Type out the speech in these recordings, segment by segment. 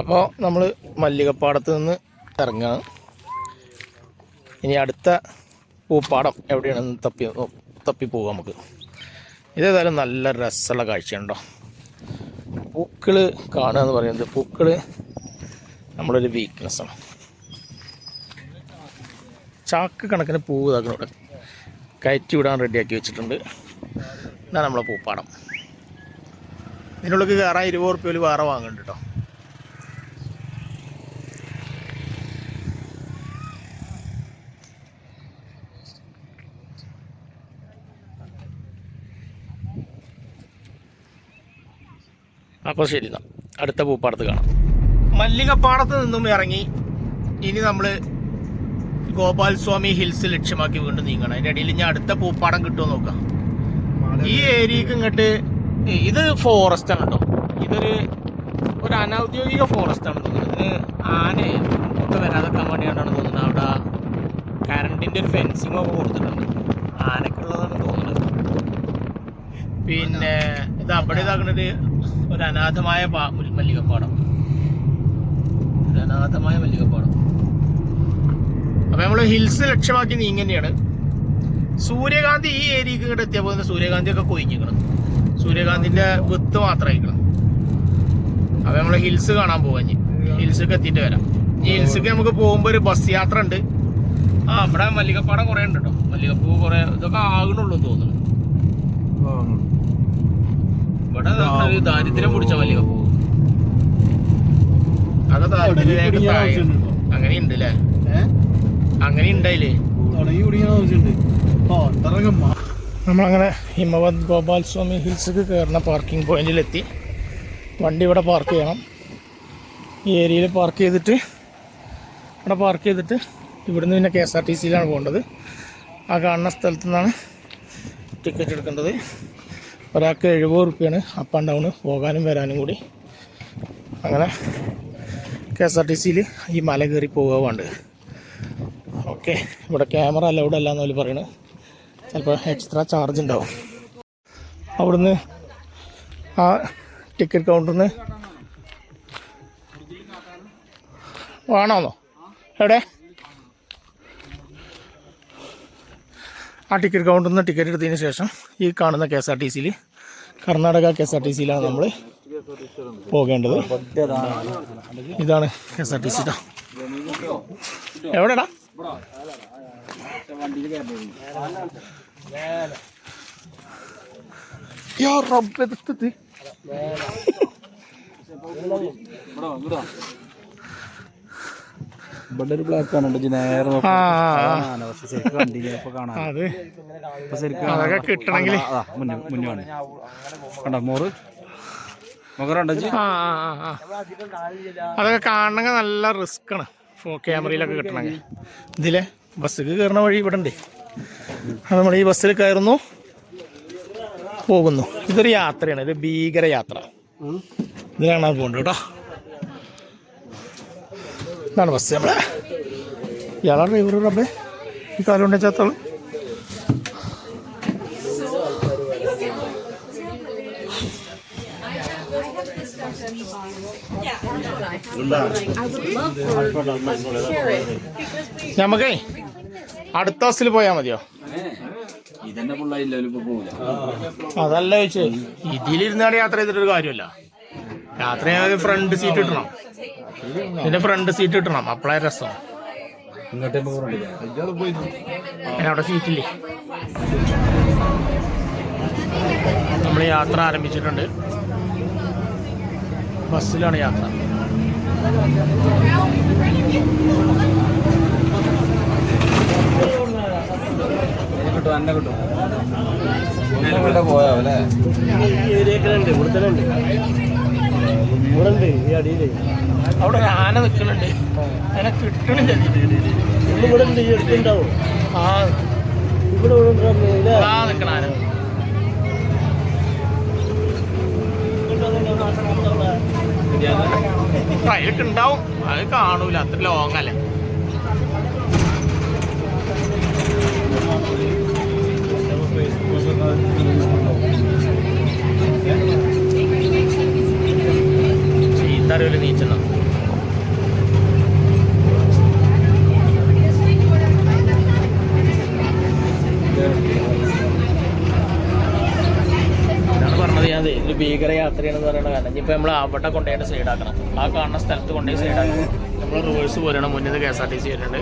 അപ്പോൾ നമ്മൾ മല്ലികപ്പാടത്ത് നിന്ന് ഇറങ്ങുകയാണ് ഇനി അടുത്ത പൂപ്പാടം എവിടെയാണെന്ന് തപ്പി തപ്പി പോകാം നമുക്ക്. ഇതേതായാലും നല്ല രസമുള്ള കാഴ്ചയുണ്ടോ പൂക്കൾ കാണുക എന്ന് പറയുന്നത് പൂക്കൾ നമ്മളൊരു വീക്ക്നെസ്സാണ് ചാക്ക് കണക്കിന് പൂവ് ഇതാക്കണം ഇവിടെ കയറ്റി വിടാൻ റെഡിയാക്കി വെച്ചിട്ടുണ്ട്. ഇതാണ് നമ്മളെ പൂപ്പാടം. ഇതിനുള്ളിൽ കയറാൻ ഇരുപത് റുപ്യ വേറെ വാങ്ങുന്നുണ്ട് കേട്ടോ അപ്പോൾ ശരി എന്നാൽ അടുത്ത പൂപ്പാടത്ത് കാണാം. മല്ലികപ്പാടത്ത് നിന്നും ഇറങ്ങി ഇനി നമ്മൾ ഗോപാൽസ്വാമി ഹിൽസ് ലക്ഷ്യമാക്കി വീണ്ടും നീങ്ങണം. അതിന്റെ ഇടയിൽ ഞാൻ അടുത്ത പൂപ്പാടം കിട്ടുമോ നോക്കാം. ഈ ഏരിയക്ക് ഇങ്ങോട്ട് ഇത് ഫോറസ്റ്റ് ആണ് കേട്ടോ ഇതൊരു ഒരു അനൗദ്യോഗിക ഫോറസ്റ്റ് ആണ് തോന്നുന്നത് ഇതിന് ആന ഒക്കെ വരാതെക്കാൻ വേണ്ടിയാണെന്ന് തോന്നുന്നത്. അവിടെ കറണ്ടിന്റെ ഒരു ഫെൻസിങ് ഒക്കെ കൊടുത്തിട്ടുണ്ട്. ആനക്കുള്ളതാണ് തോന്നുന്നത്. പിന്നെ ഇത് അവിടെ ഇതാക്കുന്നത് ഒരു അനാഥമായ മല്ലികപ്പാടം. ഒരു അനാഥമായ മല്ലികപ്പാടം. അപ്പൊ നമ്മൾ ഹിൽസ് ലക്ഷ്യമാക്കി നീങ്ങന്നെയാണ് സൂര്യകാന്തി ഈ ഏരിയക്ക് ഇങ്ങോട്ട് എത്തിയപ്പോൾ സൂര്യകാന്തി ഒക്കെ കൊയിക്കണം സൂര്യകാന്തിന്റെ വിത്ത് മാത്രമായിക്കണം അപ്പൊ നമ്മൾ ഹിൽസ് കാണാൻ പോവാ ഹിൽസൊക്കെ എത്തിയിട്ട് വരാം. ഈ ഹിൽസൊക്കെ നമുക്ക് പോകുമ്പോ ഒരു ബസ് യാത്ര ഉണ്ട്. ആ ഇവിടെ മല്ലികപ്പാടം കുറേ ഉണ്ട് കേട്ടോ മല്ലികപ്പൂ കുറെ ഇതൊക്കെ ആകണുള്ളൂ തോന്നുന്നു. ഇവിടെ ദാരിദ്ര്യം പിടിച്ച താഴെ. അങ്ങനെ ഉണ്ട് അല്ലേ അങ്ങനെ ഉണ്ടായില്ലേ? നമ്മളങ്ങനെ ഹിമവത് ഗോപാൽ സ്വാമി ഹിൽസിക്ക് കയറുന്ന പാർക്കിംഗ് പോയിന്റിലെത്തി. വണ്ടി ഇവിടെ പാർക്ക് ചെയ്യണം. ഈ ഏരിയയിൽ പാർക്ക് ചെയ്തിട്ട് ഇവിടെ പാർക്ക് ചെയ്തിട്ട് ഇവിടുന്ന് പിന്നെ കെ എസ് ആർ ടി സിയിലാണ് പോകേണ്ടത്. ആ കാണുന്ന സ്ഥലത്തു നിന്നാണ് ടിക്കറ്റ് എടുക്കേണ്ടത്. ഒരാൾക്ക് എഴുപത് റുപ്യാണ് അപ്പ് ആൻഡ് ഡൗൺ പോകാനും വരാനും കൂടി. അങ്ങനെ കെ എസ് ആർ ടി സിയിൽ ഈ മല കയറി വേണ്ടത് ഓക്കെ ഇവിടെ ക്യാമറ അലൗഡ് അല്ല എന്നവർ പറയുന്നത് ചിലപ്പോൾ എക്സ്ട്രാ ചാർജ് ഉണ്ടാവും. അവിടുന്ന് ആ ടിക്കറ്റ് കൗണ്ടറിൽ നിന്ന് വേണമെന്നോ എവിടെ? ആ ടിക്കറ്റ് കൗണ്ടറിൽ നിന്ന് ടിക്കറ്റ് എടുത്തതിന് ശേഷം ഈ കാണുന്ന കെ എസ് ആർ ടി സിയിൽ Karnataka K S R T സിയിലാണ് നമ്മൾ പോകേണ്ടത്. ഇതാണ് K S R T C എവിടെടാ? യാ റബ്ബേ ഒരു ബ്ലാക്ക് കാണുന്നുണ്ട് നേരെ ആ. കാണാനോ? പക്ഷെ ശരിക്കും കണ്ടില്ല ഇപ്പൊ കാണാൻ. അത്. ഇപ്പൊ ശരിക്കും അതൊക്കെ കിട്ടണമെങ്കിൽ മുന്നേ കണ്ടോ മോറ്. അതൊക്കെ കാണണമെങ്കിൽ നല്ല റിസ്ക് ആണ് ക്യാമറയിലൊക്കെ കിട്ടണമെങ്കിൽ ഇതിലെ ബസ്സിൽ കയറുന്ന വഴി ഇവിടെ ഉണ്ട് നമ്മൾ ഈ ബസ്സിൽ കയറുന്നു. പോകുന്നു. ഇതൊരു യാത്രയാണ്. ഇത് ഭീകര യാത്ര. ഇതിലാണ് പോകേണ്ടത് കേട്ടോ. ഇതാണ് ബസ് നമ്മളെ. ഇയാളാ ഡ്രൈവർ റബ്ബേ ഈ കാലം കൊണ്ടേ ചാത്തോളൂ നമുക്കേ അടുത്ത ബസ്സിൽ പോയാ മതിയോ? അതല്ല ചോദിച്ചേ ഇതിലിരുന്നാണ് യാത്ര ചെയ്തിട്ടൊരു കാര്യമല്ല. ചെയ്യാൻ ഫ്രണ്ട് സീറ്റ് കിട്ടണം ഇതിന്റെ ഫ്രണ്ട് സീറ്റ് കിട്ടണം അപ്പളേ രസം. അവിടെ സീറ്റില്ലേ നമ്മൾ യാത്ര ആരംഭിച്ചിട്ടുണ്ട്. ബസ്സിലാണ് യാത്ര. കിട്ടും എന്നെ കിട്ടും. ഇവിടെ പോയാവല്ലേ അവിടെ ഒരു ആന നിൽക്കുന്നുണ്ട് അതിനെ കിട്ടണില്ല. ആ. ആ നിൽക്കണ ആന. ഉണ്ടാവും. അത് കാണൂല അത്ര എന്തായാലും നീച്ചണം. ഇതാണ് പറഞ്ഞത് ഭീകര യാത്രയാണെന്ന് പറയുന്ന കാരണം. ഇനിയിപ്പോൾ നമ്മൾ അവിടെ സൈഡ് ആക്കണം. ആ കാണുന്ന സ്ഥലത്ത് കൊണ്ടുപോയി സൈഡാക്കണം നമ്മൾ റിവേഴ്സ് പോരണം. മുന്നിൽ K S R T C വരുന്നുണ്ട്.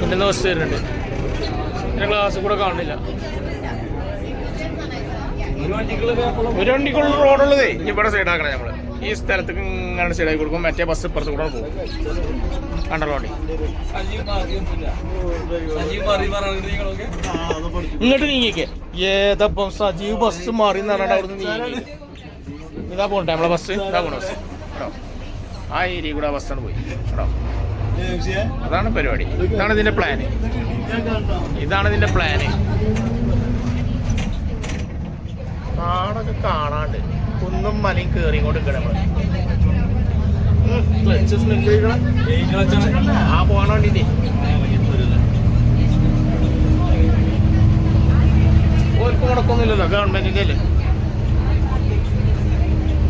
മുന്നിൽ നിന്ന് ബസ് വരുന്നുണ്ട്. പിന്നെ ക്ലാസ് കൂടെ കാണുന്നില്ല. ഒരു വണ്ടിക്കുള്ള റോഡുള്ളതേ ഇനി ഇവിടെ സൈഡാക്കണം നമ്മൾ ഈ സ്ഥലത്ത് ഇങ്ങനെ സൈഡാക്കി കൊടുക്കും മറ്റേ ബസ് ഇപ്പുറത്ത് കൂടെ പോകും. കണ്ടല്ലോ ഇങ്ങോട്ട് നീങ്ങിക്കേ. ഏതപ്പം സജീവ് ബസ് മാറി ഇതാ പോണ്ടേ നമ്മളെ ബസ് ഇതാ പോണ ബസ് കേട്ടോ ആ ഏരിയ കൂടെ ആ ബസ്സാണ് പോയി. കേട്ടോ അതാണ് പരിപാടി. ഇതാണ് ഇതിന്റെ പ്ലാന് ഇതാണ് ഇതിന്റെ പ്ലാന് കാടൊക്കെ കാണാണ്ട് കുന്നും മലയും കേറി നിൽക്കണം ഓർക്ക് മുടക്കൊന്നുമില്ലല്ലോ ഗവൺമെന്റിന്റെ അല്ലേ?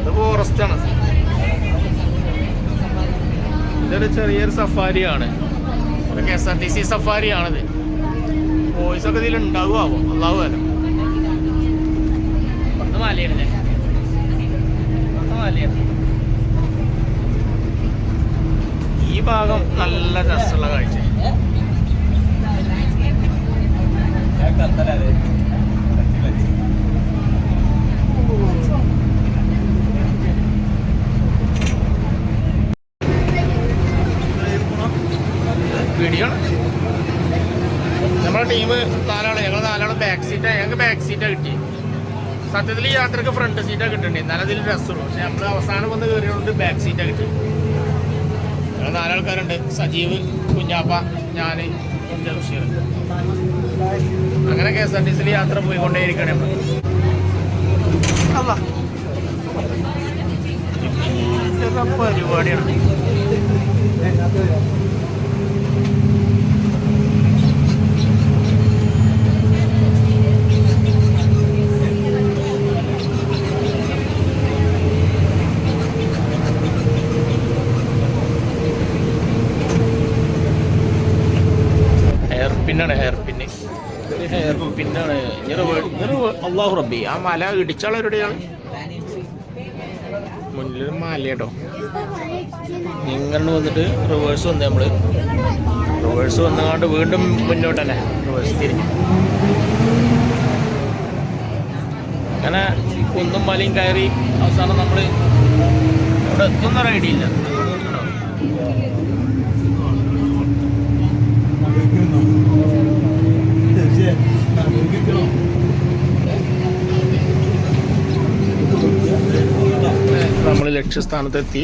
ഇത് ഫോറസ്റ്റ് ആണ്. ഇതൊരു ചെറിയൊരു സഫാരിയാണ്. K S R T C സഫാരിയാണിത്. Boys ഒക്കെ ഇതിൽ ഉണ്ടാവുമാവോ അള്ളാഹു പത്ത് മലയാണല്ലേ മലയാണ് ഈ ഭാഗം നല്ല രസമുള്ള കാഴ്ച. വീഡിയോ നമ്മുടെ ടീം നാലാൾ. ഞങ്ങൾ നാലാളും ബാക്ക് സീറ്റാ ഞങ്ങൾക്ക് ബാക്ക് സീറ്റാ കിട്ടി സത്യത്തിൽ ഈ യാത്രയ്ക്ക് ഫ്രണ്ട് സീറ്റാണ് കിട്ടേണ്ടത് എന്നാലും അതിൽ രസമുള്ളൂ. പക്ഷെ നമ്മൾ അവസാനം വന്ന് കയറിയതുകൊണ്ട് ബാക്ക് സീറ്റാണ് കിട്ടി. ഞങ്ങൾ നാലാൾക്കാരുണ്ട്. സജീവ് കുഞ്ഞാപ്പ ഞാൻ ജംഷീർ അങ്ങനെ കെ എസ് ആർ ടി സിയിൽ യാത്ര പോയിക്കൊണ്ടേയിരിക്കണേ നമ്മൾ പരിപാടിയാണ് ഹെയർ പിന്നാണ് ഹെയർ പിന്ന് ഹെയർ പിന്നാണ് അള്ളാഹു റബ്ബി. ആ മല ഇടിച്ചാളവരുടെയാണ് മുന്നിലൊരു മലയാട്ടോ. ഇങ്ങനെ വന്നിട്ട് റിവേഴ്സ് വന്ന് നമ്മൾ. റിവേഴ്സ് വന്നങ്ങാണ്ട് വീണ്ടും മുന്നോട്ടല്ലേ? റിവേഴ്സ് തിരിഞ്ഞു. അങ്ങനെ കുന്നും മലയും കയറി അവസാനം നമ്മൾ ഇവിടെ എത്തുന്ന ഐഡിയ ഇല്ല നമ്മൾ ലക്ഷ്യസ്ഥാനത്തെത്തി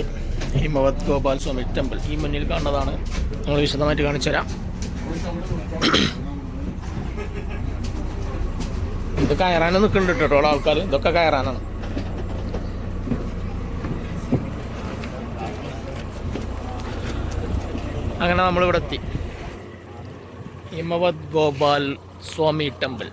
ഹിമവത് ഗോപാൽ സ്വാമി ടെമ്പിൾ. ഈ മുന്നിൽ കാണുന്നതാണ്. നമ്മൾ വിശദമായിട്ട് കാണിച്ചു തരാം. ഇത് കയറാനും നിൽക്കുന്നുണ്ട് കേട്ടോ ആൾക്കാർ ഇതൊക്കെ കയറാനാണ്. അങ്ങനെ നമ്മളിവിടെ എത്തി. ഹിമവത് ഗോപാൽ സ്വാമി ടെമ്പിൾ.